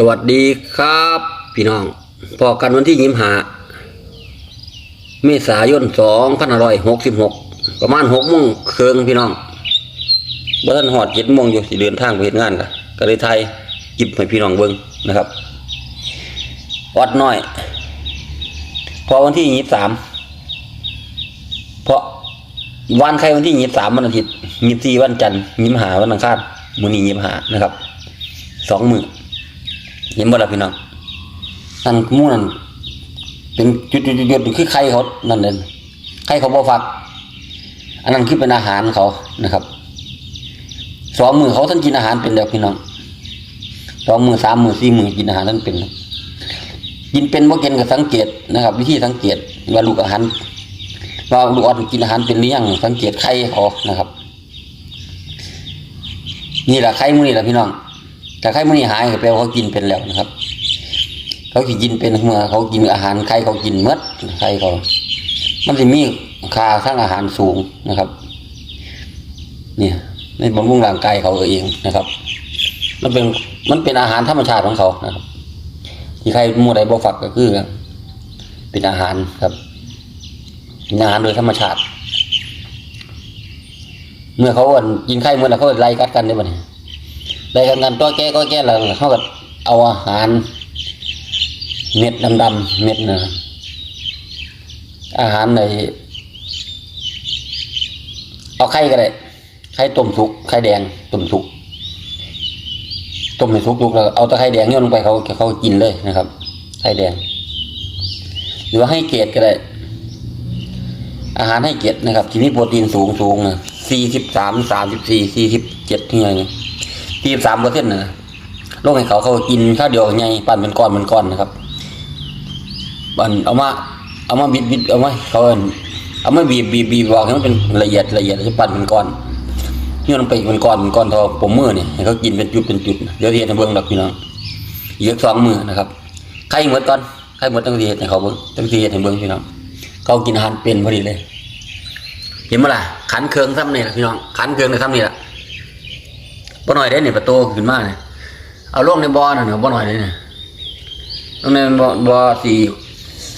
สวัสดีครับ พี่น้อง พอกันวันที่ยิ้มหา เมษายนสองพันอร้อยหกสิบหกประมาณหกโมงเคืองพี่น้องบ้านหอดเจ็ดโมงอยู่สิเดินทางไปเห็นงานกันก็เลยไทยจิบให้พี่น้องเบิ้งนะครับวัดน้อย พอวันที่ยี่สามเพราะวันใครวันที่ยี่สามวันอาทิตย์ยี่สี่วันจันทร์ยิมหาวันอังคารมื้อนี้ยิมหานะครับสองมือ เห็นบ่ล่ะพี่น้องนั่นมู่นั่นเป็นจุดๆๆๆคือไข่เขานั่นเด่นไข่เขาบ่ฟัก อันนั้นคือเป็นอาหารเขานะครับสองมือเขาท่านกินอาหารเป็นแล้วพี่น้องสองมือสามมือสี่มือกินอาหารท่านเป็นกินเป็นบ่กินก็สังเกตนะครับ วิธีสังเกตว่าลูกอาหารว่าลูกอ่อนกินอาหารเป็นหรือยังสังเกตไข่เขานะครับ นี่แหละไข่มือนี่แหละพี่น้อง แต่ไข่มันนี่หายแปลว่าเขากินเป็นแล้วนะครับ เขาสิกินเป็นเมื่อเขากินอาหารไข่เขากินเมดไข่เขามันจะมีค่าทั้งอาหารสูงนะครับ เนี่ยในบำรุงร่างกายเขาเองนะครับ มันเป็นมันเป็นอาหารธรรมชาติของเขานะครับ ที่ใครมู่ใดบ่ฝักก็คือ เป็นอาหารครับเป็นอาหารโดยธรรมชาติ เมื่อเขาอ่อนกินไข่เมื่อไรเขาไล่กัดกันได้บ่เนี่ย ได้กันกันตัวแก่ก็แก่แล้วเขาก็เอาอาหาร เม็ดดำๆเม็ดนะอาหารในเอาไข่ก็ได้ไข่ต้มสุกไข่แดงต้มสุกต้มให้สุกๆแล้วเอาตะไข่แดงโยนลงไปเขาเขากินเลยนะครับไข่แดง หรือว่าให้เกล็ดก็ได้อาหารให้เกล็ดนะครับที่มีโปรตีนสูงสูงนะสี่สิบสามสามสิบสี่สี่สิบเจ็ดที่ไงเนี่ย ตีสามเปอร์เซ็นต์นะโลกให้เขาเขากินข้าวเดียวไงปั่นเป็นก้อนเป็นก้อนนะครับปั่นเอามาเอามาบิดบิดเอามาเขาเอามาบีบบีบบีบบอกให้มันเป็นละเอียดละเอียดแล้วจะปั่นเป็นก้อนนี่มันไปเป็นก้อนเป็นก้อนทอผมมือเนี่ยให้เขากินเป็นจุดเป็นจุดเดี๋ยวเทียนเบิ้งดอกพี่น้องเยอีกสองมือนะครับใครหมดก่อนใครหมดตั้งทีให้เขาเบิ้งตั้งทีให้เบิ้งพี่น้องเขากินอาหารเป็นพอดีเลย เห็นไหมล่ะขันเคืองซ้ำนี่แหละพี่น้องขันเคืองในซ้ำนี่แหละ บ่หน่อยได้เนี่ยประตูขึ้นมาเนี่ยเอาลงในบ่อน่ะเนาะบ่หน่อยได้เนี่ยตรงในบ่บ่อสี่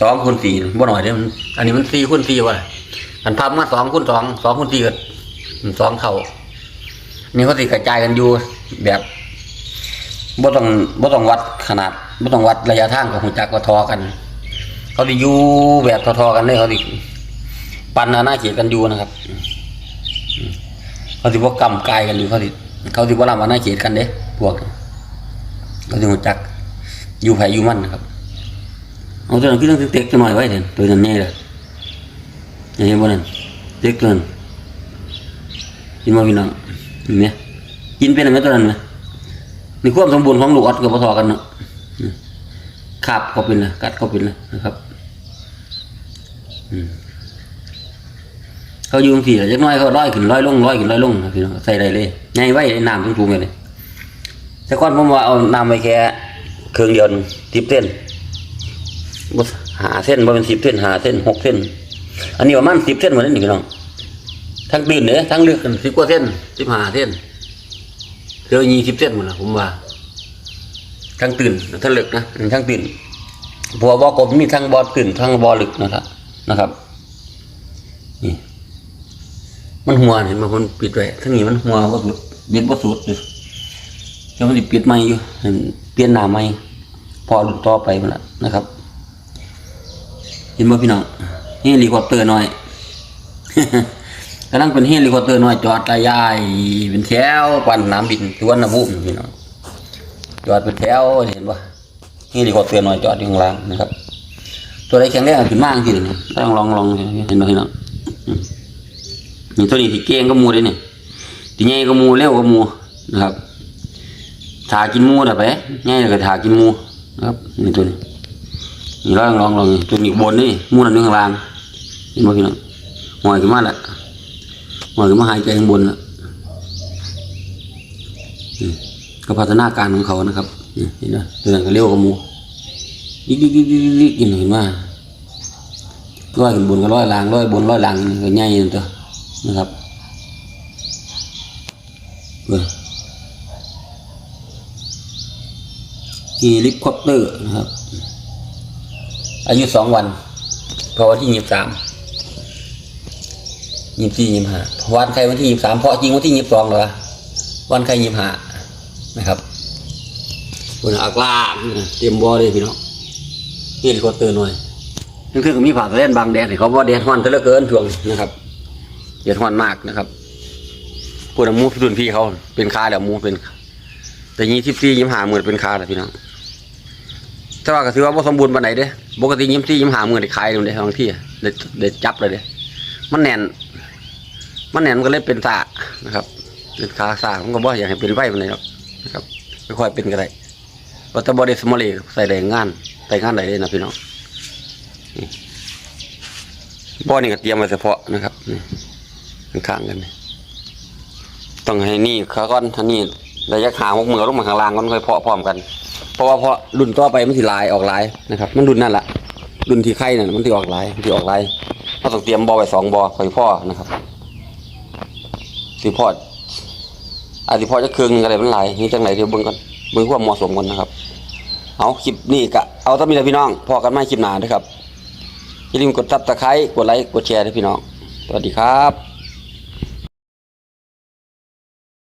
สองคูณสี่บ่หน่อยได้มันอันนี้มันสี่คูณสี่ว่ะอันพับมาสองคูณสองสองคูณสี่ก็สองเท่านี่เขาสิกระจายกันอยู่แบบบ่ต้องบ่ต้องวัดขนาดบ่ต้องวัดระยะทางกับหูจักว่าทอกัน เขาสิอยู่แบบทอๆกันเลยเขาสิปันอาณาเขตกันอยู่นะครับเขาสิบ่กำกายกันอยู่เขาสิ เขาสิบ่รำอาณาเขตกันเด้พวกเขาสิรู้จักอยู่ไผอยู่มันนะครับเอาตัวนั้นคือต้องเต็กๆจังหน่อยไว้เถอะตัวนั้นแน่เลยเห็นบ่นั่นเต็กเลยกินบ่พี่น้องเห็นไหมกินเป็นอะไรตัวนั้นไหมในความสมบูรณ์ของลูกออดกับพอกันเนาะอืมคาบเขาเป็นเลยกัดเขาเป็นเลยนะครับ อืม เขาอยู่สี่จักน้อยเขาร้อยขึ้นร้อยลงร้อยขึ้นร้อยลงพี่น้องใส่ได้เลยไงไว้น้ำสูงๆเลยแต่ก่อนผมว่าเอาน้ำไว้แค่เครื่องเดียวสิบเส้นหาเส้นบ่เป็นสิบเส้นหาเส้นหกเส้น อันนี้ประมาณสิบเส้นเหมดเลยนี่พี่น้องทั้งตื่นเนี่ยทั้งเลือกกันสิบกว่าเส้นสิบห้าเส้นเธอยี่สิบเส้นหมดละผมว่าทั้งตื่นทั้งเลึกนะทั้งตื่นพราะว่าบ่อกบมีทั้งบ่อตื่นทั้งบอลึกนะครับนะครับ มันหัวเห็นไหมมันปิดไว้ทั้งนี้มันหัวก็เบ็ดบ่สุดอยู่เดี๋ยวมันปิดใหม่อยู่ให้มันเปลี่ยนหน้าใหม่พอรุ่นต่อไปมันละนะครับ เห็นบ่พี่น้องเฮลิคอปเตอร์น้อยกำลังเป็นเฮลิคอปเตอร์น้อยจอดระยายเป็นแถวปั่นน้ำบินทวนน้ำบุ้มพี่น้องจอดเป็นแถวเห็นบ่เฮลิคอปเตอร์น้อยจอดอยู่ข้างล่างนะครับ ตัวใดแข็งแรงขึ้นมากจริงๆลองลองลองเห็นบ่พี่น้อง นี่ตัวนี้ที่เก่งก็มูเลยนี่ที่ใหญ่ก็มูเร็วก็มูนะครับถากินมูนะไปใหญ่ก็ถากินมูนะครับนี่ตัวนี้นี่ลองลองลองตัวนี้บนนี่มูนั่นอยู่ข้างล่างเห็นบ่พี่น้องหอยขึ้นมาละหอยขึ้นมาหายใจข้างบนละนี่ก็พัฒนาการของเขานะครับนี่เห็นไหมตัวนั้นก็เร็วกว่ามูดิ๊กดิ๊กดิ๊กดิ๊กดิ๊กเห็นไหมร้อยขึ้นบนก็ร้อยล่างร้อยบนร้อยล่างก็ใหญ่อยู่ตัว นะครับเออเฮลิคอปเตอร์นะครับ อายุสองวันเพราะวันที่ยี่สิบสามยี่สิบสี่ยี่สิบห้าวันใครวันที่ยี่สิบสามเพราะจริงวันที่ยี่สิบสองเหรอวันใครยี่สิบห้านะครับคุณอักลาเตรียมบอเลยพี่น้องเฮลิคอปเตอร์หน่อยนึกถึงมีผ่าเล่นบางแดดเขาว่าแดดฮ้อนซะเหลือเกินช่วงนะครับ แดดฮ้อนมากนะครับพวกน้ำมูรุ่นพี่เขาเป็นคาเดี๋ยวมูเป็น แต่ยี่สิบสี่ยี่สิบห้าหมื่นเป็นคาแหละพี่น้องแต่ว่าก็ถือว่าบ่สมบูรณ์ปานใดเด้ปกติยิ้มที่ยิ้มหามือได้ขายนู่นเด้บางที่อะได้ได้จับเลยเด้มันแน่น มันแน่นมันก็เลยเป็นสานะครับเป็นขาสามันก็บ่อยากให้เป็นไว้ปานใดหรอกนะครับค่อยๆเป็นก็ได้ว่าแต่บ่ได้สมอลีใส่แรงงานใส่งานได้เลยนะพี่น้องบ่อนี่ก็เตรียมไว้เฉพาะนะครับนี่ ข้างกันต้องให้นี่ขาก่อนอันนี้ระยะหางหกมือลงมาข้างล่างก่อนค่อยเพาะพร้อมกัน เพราะว่าเพาะรุ่นต่อไปมันสิลายออกลายนะครับ มันรุ่นนั่นแหละรุ่นที่ไข่นั่นมันที่ออกลายมันที่ออกลายเราต้องเตรียมบอไว้สองบอคอยพ่อนะครับสิพ่ออาจสิพ่อจะครึ่งอะไรมันลายนี่จังไหนเดี๋ยวเบิ่งก่อนเบิ่งควาเหมาะสมก่อนนะครับ เอาคลิปนี้กะเอาถ้ามีแต่พี่น้องพอกันไม่คลิปหนาด้วยครับอย่าลืมกดซับสไครต์กดไลค์กดแชร์ด้วยพี่น้อง สวัสดีครับ